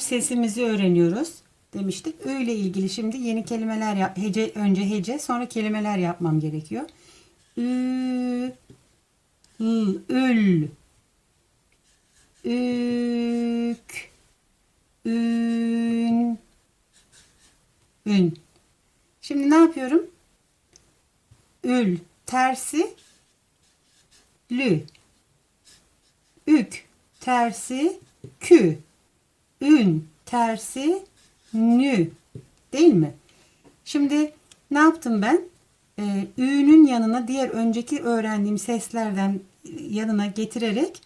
sesimizi öğreniyoruz demiştik. Öyle ilgili şimdi yeni kelimeler yap, hece önce hece sonra kelimeler yapmam gerekiyor. Ü l, ül ük ün ün. Şimdi ne yapıyorum? Ül tersi lü. Ük tersi kü. Ün tersi nü. Değil mi? Şimdi ne yaptım ben? Ee, ü'nün yanına diğer önceki öğrendiğim seslerden yanına getirerek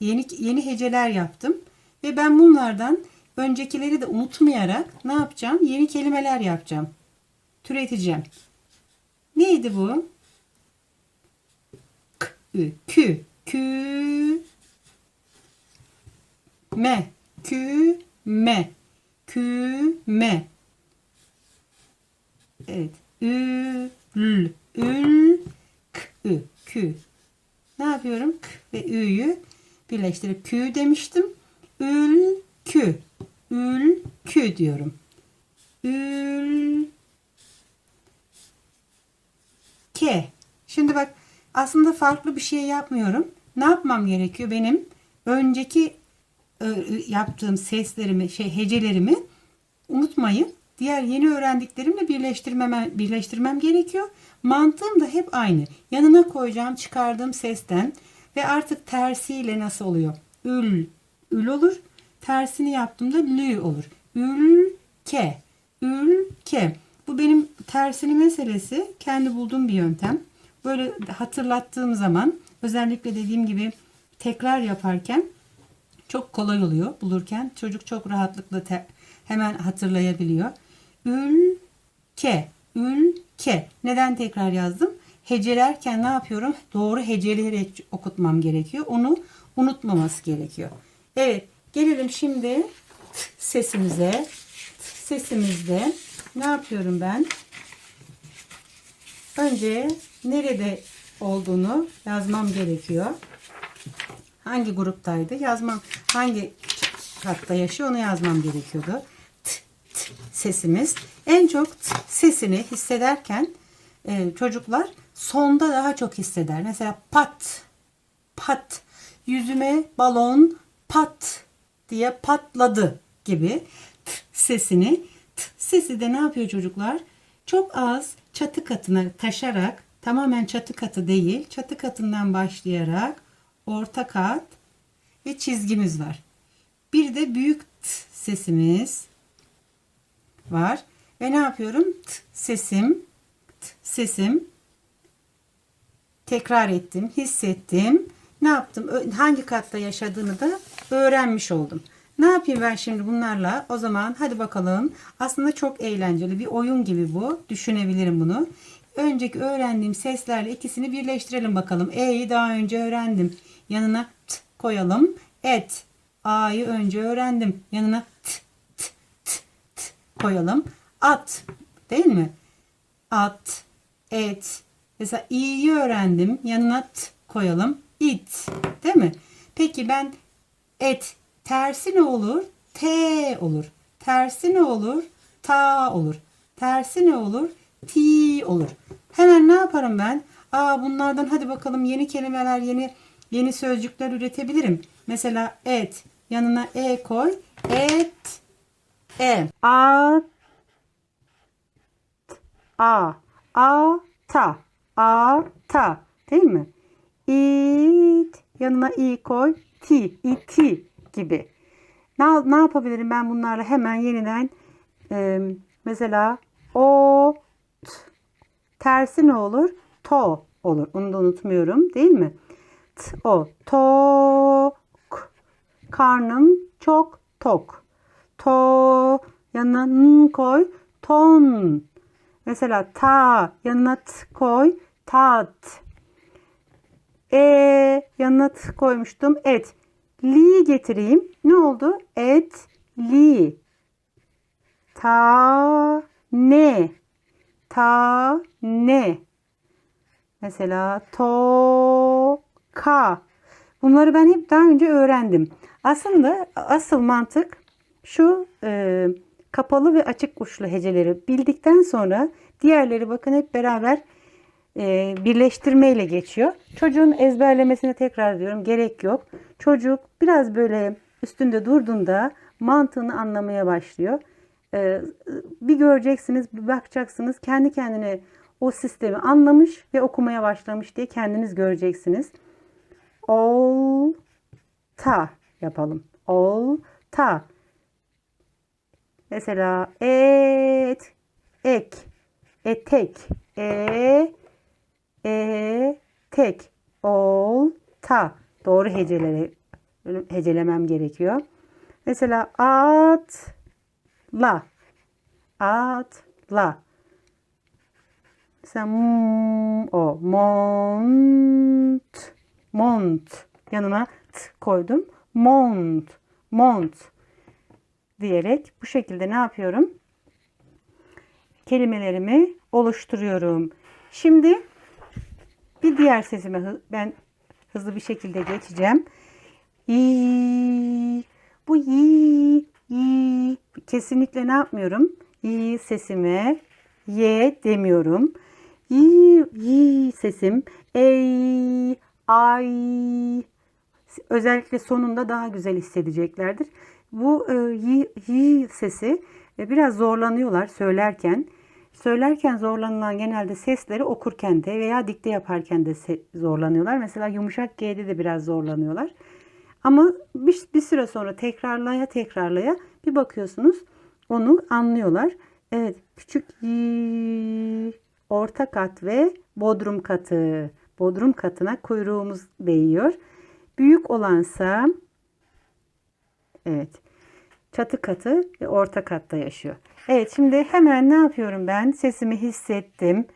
yeni yeni heceler yaptım. Ve ben bunlardan öncekileri de unutmayarak ne yapacağım? Yeni kelimeler yapacağım. Türeteceğim. Neydi bu? K, ü, kü, kü, me, kü, me, kü, me. Evet. Ül, k, ü, kü. Ne yapıyorum? K ve ü'yü birleştirip kü demiştim. Ül, kü. Ül, kü diyorum. Ül, ke. Şimdi bak aslında farklı bir şey yapmıyorum. Ne yapmam gerekiyor benim? Önceki yaptığım seslerimi, şey hecelerimi unutmayıp diğer yeni öğrendiklerimle birleştirmem birleştirmem gerekiyor. Mantığım da hep aynı. Yanına koyacağım çıkardığım sesten ve artık tersiyle nasıl oluyor? Ül, ül olur. Tersini yaptığımda lü olur. Ülke, ülke. Bu benim tersini meselesi. Kendi bulduğum bir yöntem. Böyle hatırlattığım zaman özellikle dediğim gibi tekrar yaparken çok kolay oluyor bulurken. Çocuk çok rahatlıkla te- hemen hatırlayabiliyor. Ülke, ülke. Neden tekrar yazdım? Hecelerken ne yapıyorum? Doğru heceleyerek okutmam gerekiyor. Onu unutmaması gerekiyor. Evet, gelelim şimdi sesimize. Sesimizde ne yapıyorum ben? Önce nerede olduğunu yazmam gerekiyor. Hangi gruptaydı? Yazmam hangi katta yaşıyor onu yazmam gerekiyordu. T, t sesimiz. En çok t sesini hissederken e, çocuklar sonda daha çok hisseder. Mesela pat, pat, yüzüme balon pat diye patladı gibi t sesini. T sesi de ne yapıyor çocuklar? Çok az çatı katına taşarak tamamen çatı katı değil çatı katından başlayarak orta kat ve çizgimiz var. Bir de büyük t sesimiz var. Ve ne yapıyorum? T sesim, t sesim tekrar ettim, hissettim. Ne yaptım? Hangi katta yaşadığını da öğrenmiş oldum. Ne yapayım ben şimdi bunlarla? O zaman hadi bakalım. Aslında çok eğlenceli bir oyun gibi bu. Düşünebilirim bunu. Önceki öğrendiğim seslerle ikisini birleştirelim bakalım. E'yi daha önce öğrendim. Yanına t koyalım. Et. A'yı önce öğrendim. Yanına t t t t koyalım. At. Değil mi? At. Et. Mesela i'yi öğrendim. Yanına t koyalım. It. Değil mi? Peki ben et tersi ne olur? T olur. Tersi ne olur? Ta olur. Tersi ne olur? Ti olur. Hemen ne yaparım ben? Aa bunlardan hadi bakalım yeni kelimeler, yeni yeni sözcükler üretebilirim. Mesela et yanına e koy. Et e. A a a ta a ta değil mi? İt yanına i koy. Ti iti gibi. Ne, ne yapabilirim ben bunlarla hemen yeniden e, mesela o tersi ne olur? To olur. Onu da unutmuyorum değil mi? T, o tok karnım çok tok. To yanına n koy. Ton. Mesela ta yanına t koy. Tat. E yanına t koymuştum. Et. Li getireyim. Ne oldu? Et. Li. Ta. Ne. Ta. Ne. Mesela to. Ka. Bunları ben hep daha önce öğrendim. Aslında asıl mantık şu e, kapalı ve açık uçlu heceleri bildikten sonra diğerleri bakın hep beraber e, birleştirmeyle geçiyor. Çocuğun ezberlemesine tekrar diyorum gerek yok. Çocuk biraz böyle üstünde durduğunda mantığını anlamaya başlıyor. E, bir göreceksiniz, bir bakacaksınız kendi kendine o sistemi anlamış ve okumaya başlamış diye kendiniz göreceksiniz. Ol ta yapalım. Ol ta. Mesela et, ek, etek, e, e, tek, ol, ta. Doğru heceleri hecelemem gerekiyor. Mesela at, la, at, la. Mesela o, mont, mont. Yanına t koydum. Mont, mont diyerek bu şekilde ne yapıyorum? Kelimelerimi oluşturuyorum. Şimdi bir diğer sesime ben hızlı bir şekilde geçeceğim. İ, bu yi, yi. Kesinlikle ne yapmıyorum? yi sesime ye demiyorum. yi, yi sesim ey, ay, özellikle sonunda daha güzel hissedeceklerdir. Bu e, yi, yi sesi e, biraz zorlanıyorlar söylerken. Söylerken zorlanılan genelde sesleri okurken de veya dikte yaparken de zorlanıyorlar. Mesela yumuşak G'de de biraz zorlanıyorlar. Ama bir, bir süre sonra tekrarlaya tekrarlaya bir bakıyorsunuz onu anlıyorlar. Evet küçük orta kat ve bodrum katı. Bodrum katına kuyruğumuz değiyor. Büyük olansa evet çatı katı ve orta katta yaşıyor. Evet şimdi hemen ne yapıyorum ben? Sesimi hissettim.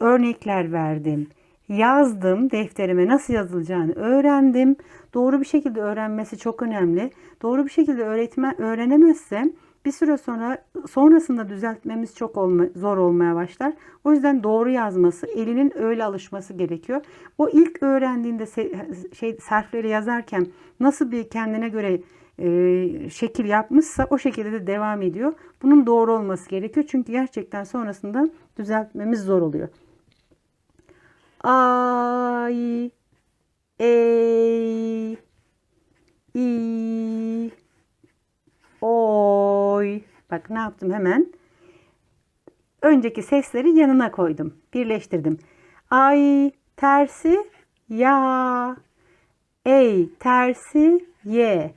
Örnekler verdim. Yazdım defterime nasıl yazılacağını öğrendim. Doğru bir şekilde öğrenmesi çok önemli. Doğru bir şekilde öğretme öğrenemezsem bir süre sonra sonrasında düzeltmemiz çok olma, zor olmaya başlar. O yüzden doğru yazması, elinin öyle alışması gerekiyor. O ilk öğrendiğinde se- şey harfleri yazarken nasıl bir kendine göre e, şekil yapmışsa o şekilde de devam ediyor. Bunun doğru olması gerekiyor. Çünkü gerçekten sonrasında düzeltmemiz zor oluyor. Ay, ey, i, oy. Bak ne yaptım hemen. Önceki sesleri yanına koydum. Birleştirdim. Ay tersi ya. Ey tersi ye.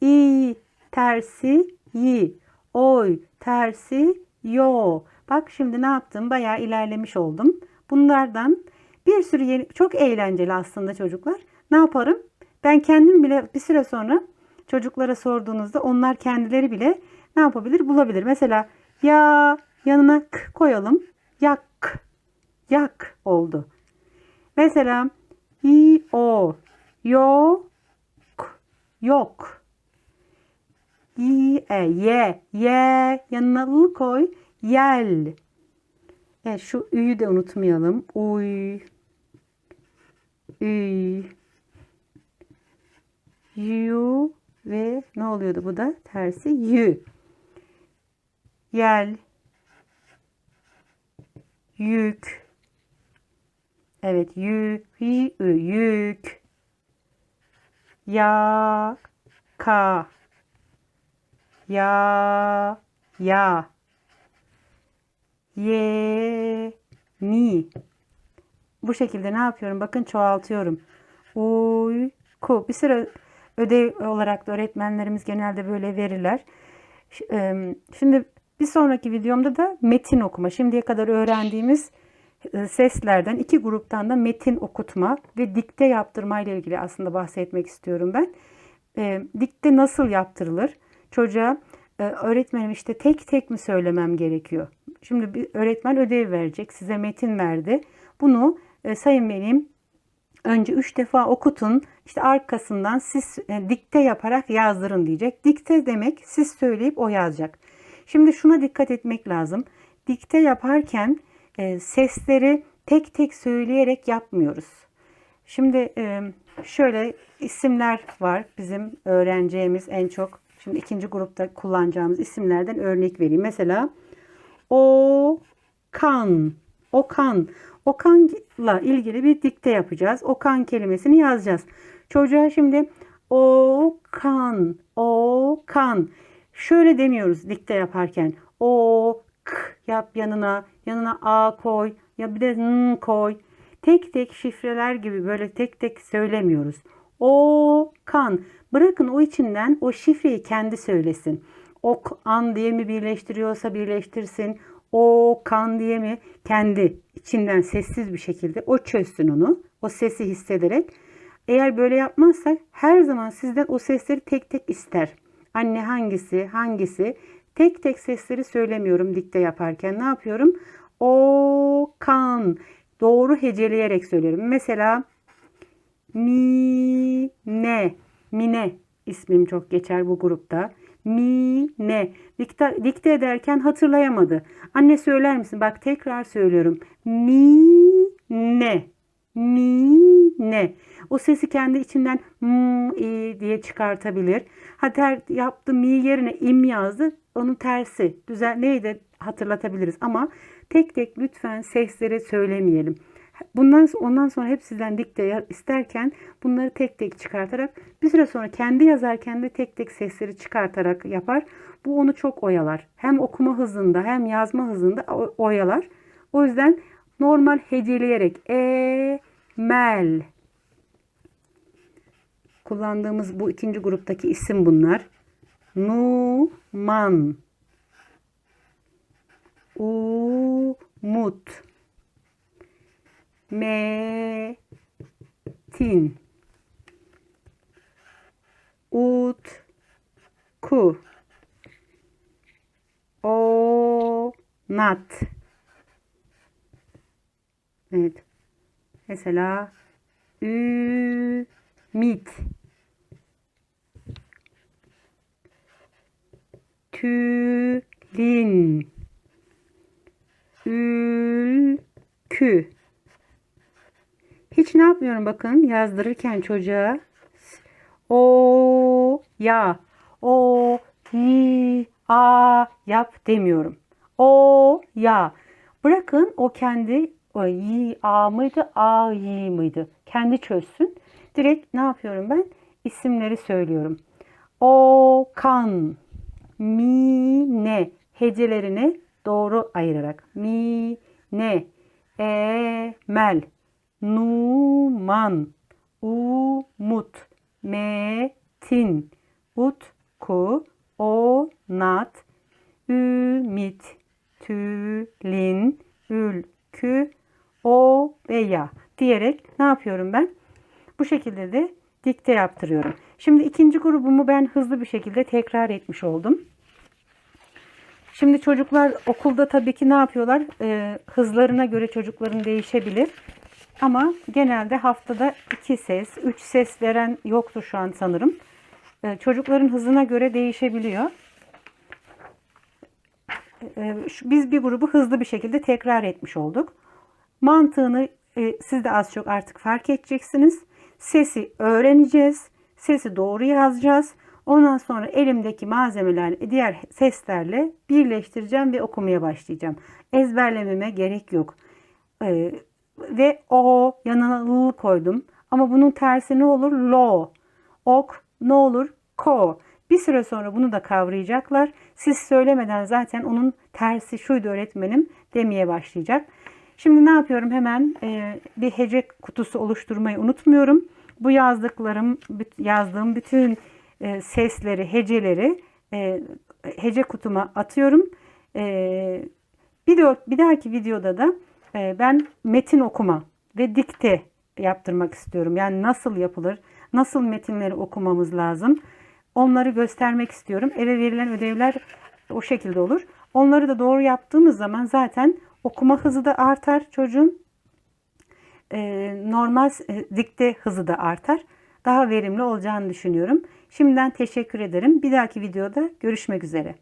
İ tersi yi. Oy tersi yo. Bak şimdi ne yaptım? Bayağı ilerlemiş oldum. Bunlardan bir sürü yeni, çok eğlenceli aslında çocuklar. Ne yaparım? Ben kendim bile bir süre sonra çocuklara sorduğunuzda onlar kendileri bile ne yapabilir? Bulabilir. Mesela ya yanına k koyalım. Yak. Yak oldu. Mesela i o yok yok. Y, e, ye, ye yanına ı koy. Yel. Evet şu ü'yü de unutmayalım. Uy. Üy. Yu ve ne oluyordu bu da? Tersi yü. Yel. Yük. Evet yük. Yü, yük. Ya. Ka. Ya. Ya. Ye. Ni. Bu şekilde ne yapıyorum? Bakın çoğaltıyorum. Uyku. Bir süre ödev olarak da öğretmenlerimiz genelde böyle verirler. Şimdi bir sonraki videomda da metin okuma. Şimdiye kadar öğrendiğimiz e, seslerden iki gruptan da metin okutma ve dikte yaptırma ile ilgili aslında bahsetmek istiyorum ben. Dikte nasıl yaptırılır? Çocuğa e, öğretmenim işte tek tek mi söylemem gerekiyor? Şimdi bir öğretmen ödev verecek, size metin verdi. Bunu e, sayın benim önce üç defa okutun. işte arkasından siz e, dikte yaparak yazdırın diyecek. Dikte demek siz söyleyip o yazacak. Şimdi şuna dikkat etmek lazım. Dikte yaparken e, sesleri tek tek söyleyerek yapmıyoruz. Şimdi e, şöyle isimler var bizim öğreneceğimiz en çok Şimdi ikinci grupta kullanacağımız isimlerden örnek vereyim. Mesela Okan. Okan. Okan'la ilgili bir dikte yapacağız. Okan kelimesini yazacağız. Çocuğa şimdi Okan, Okan. Şöyle demiyoruz dikte yaparken. O, k yap yanına, yanına a koy, ya bir de n koy. Tek tek şifreler gibi böyle tek tek söylemiyoruz. O kan. Bırakın o içinden o şifreyi kendi söylesin. Ok an diye mi birleştiriyorsa birleştirsin. O kan diye mi kendi içinden sessiz bir şekilde o çözsün onu. O sesi hissederek. Eğer böyle yapmazsak her zaman sizden o sesleri tek tek ister. Anne hangisi, hangisi? Tek tek sesleri söylemiyorum dikte yaparken. Ne yapıyorum? O kan. Doğru heceleyerek söylüyorum. Mesela mi ne mine ismim çok geçer bu grupta. Mi ne dikte, dikte ederken hatırlayamadı. Anne söyler misin? Bak tekrar söylüyorum. Mi ne mi ne o sesi kendi içinden m i diye çıkartabilir. Hatta yaptı mi yerine im yazdı. Onun tersi. Düzel neydi hatırlatabiliriz ama tek tek lütfen sesleri söylemeyelim. Bundan ondan sonra hep sizden dikte isterken bunları tek tek çıkartarak bir süre sonra kendi yazarken de tek tek sesleri çıkartarak yapar. Bu onu çok oyalar. Hem okuma hızında hem yazma hızında oyalar. O yüzden normal heceleyerek e mel kullandığımız bu ikinci gruptaki isim bunlar. Numan Umut Metin. Utku. Onat. Evet. Mesela Ümit. Tülin Ülkü Hiç ne yapmıyorum bakın yazdırırken çocuğa o ya o yi a yap demiyorum. O ya. Bırakın o kendi o yi a mıydı a yi mıydı? Kendi çözsün. Direkt ne yapıyorum ben? İsimleri söylüyorum. O kan mi ne hecelerini doğru ayırarak mi ne e mel numan umut metin utku onat ümit tülin ülkü o veya diyerek ne yapıyorum ben? Bu şekilde de dikte yaptırıyorum. Şimdi ikinci grubumu ben hızlı bir şekilde tekrar etmiş oldum. Şimdi çocuklar okulda tabii ki ne yapıyorlar? Ee, hızlarına göre çocukların değişebilir. Ama genelde haftada iki ses, üç ses veren yoktu şu an sanırım. Ee, çocukların hızına göre değişebiliyor. Ee, biz bir grubu hızlı bir şekilde tekrar etmiş olduk. Mantığını e, siz de az çok artık fark edeceksiniz. Sesi öğreneceğiz. Sesi doğru yazacağız. Ondan sonra elimdeki malzemelerle diğer seslerle birleştireceğim ve okumaya başlayacağım. Ezberlememe gerek yok. Ee, ve o yanına l koydum. Ama bunun tersi ne olur? Lo. Ok ne olur? Ko. Bir süre sonra bunu da kavrayacaklar. Siz söylemeden zaten onun tersi şuydu öğretmenim demeye başlayacak. Şimdi ne yapıyorum? Hemen e, bir hece kutusu oluşturmayı unutmuyorum. Bu yazdıklarım, yazdığım bütün e, sesleri, heceleri e, hece kutuma atıyorum. E, bir, de, bir dahaki videoda da e, ben metin okuma ve dikte yaptırmak istiyorum. Yani nasıl yapılır, nasıl metinleri okumamız lazım. Onları göstermek istiyorum. Eve verilen ödevler o şekilde olur. Onları da doğru yaptığımız zaman zaten okuma hızı da artar çocuğun. Ee, normal e, dikte hızı da artar. Daha verimli olacağını düşünüyorum. Şimdiden teşekkür ederim. Bir dahaki videoda görüşmek üzere.